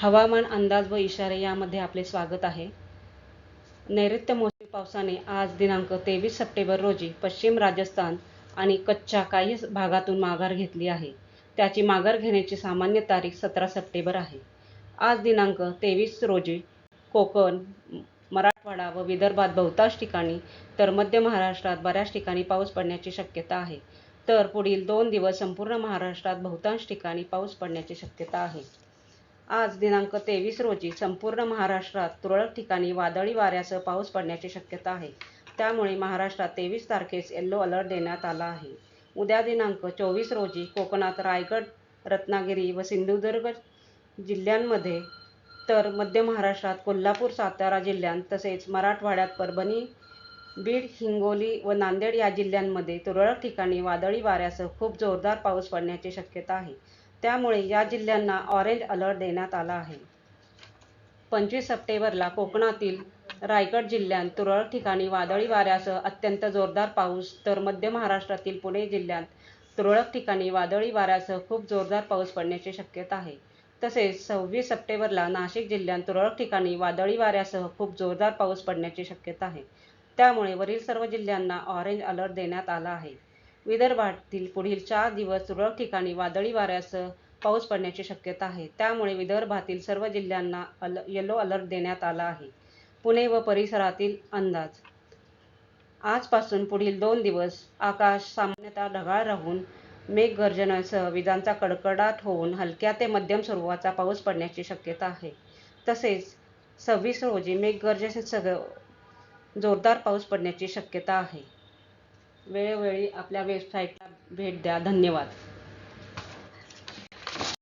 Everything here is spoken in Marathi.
हवामान अंदाज व इशारे यामध्ये आपले स्वागत आहे. नैऋत्य मोसमी पावसाने आज दिनांक तेवीस सप्टेंबर रोजी पश्चिम राजस्थान आणि कच्छच्या काही भागातून माघार घेतली आहे. त्याची माघार घेण्याची सामान्य तारीख सतरा सप्टेंबर आहे. आज दिनांक तेवीस रोजी कोकण मराठवाडा व विदर्भात बहुतांश ठिकाणी तर मध्य महाराष्ट्रात बऱ्याच ठिकाणी पाऊस पडण्याची शक्यता आहे. तर पुढील दोन दिवस संपूर्ण महाराष्ट्रात बहुतांश ठिकाणी पाऊस पडण्याची शक्यता आहे. आज दिनांक तेवीस रोजी संपूर्ण महाराष्ट्रात तुरळक ठिकाणी वादळी वाऱ्यासह पाऊस पडण्याची शक्यता आहे. त्यामुळे महाराष्ट्रात तेवीस तारखेस येल्लो अलर्ट देण्यात आला आहे. उद्या दिनांक चोवीस रोजी कोकणात रायगड रत्नागिरी व सिंधुदुर्ग जिल्ह्यांमध्ये तर मध्य महाराष्ट्रात कोल्हापूर सातारा जिल्ह्यांत तसेच मराठवाड्यात परभणी बीड हिंगोली व नांदेड या जिल्ह्यांमध्ये तुरळक ठिकाणी वादळी वाऱ्यासह खूप जोरदार पाऊस पडण्याची शक्यता आहे. त्यामुळे या जिल्ह्यांना ऑरेंज अलर्ट देण्यात आला आहे. पंचवीस सप्टेंबरला कोकणातील रायगड जिल्ह्यात तुरळक ठिकाणी वादळी वाऱ्यासह अत्यंत जोरदार पाऊस तर मध्य महाराष्ट्रातील पुणे जिल्ह्यात तुरळक ठिकाणी वादळी वाऱ्यासह खूप जोरदार पाऊस पडण्याची शक्यता आहे. तसेच सव्वीस सप्टेंबरला नाशिक जिल्ह्यात तुरळक ठिकाणी वादळी वाऱ्यासह खूप जोरदार पाऊस पडण्याची शक्यता आहे. त्यामुळे वरील सर्व जिल्ह्यांना ऑरेंज अलर्ट देण्यात आला आहे. विदर्भातील पुढील चार दिवस तुरळक ठिकाणी वादळी वाऱ्यासह पाऊस पडण्याची शक्यता आहे. त्यामुळे विदर्भातील सर्व जिल्ह्यांना अल येलो अलर्ट देण्यात आला आहे. पुणे व परिसरातील अंदाज. आजपासून पुढील दोन दिवस आकाश सामान्यतः ढगाळ राहून मेघगर्जनासह विजांचा कडकडाट होऊन हलक्या ते मध्यम स्वरूपाचा पाऊस पडण्याची शक्यता आहे. तसेच सव्वीस रोजी मेघगर्जनेसह जोरदार पाऊस पडण्याची शक्यता आहे. वेळोवेळी आपल्या वेबसाईटला भेट द्या. धन्यवाद.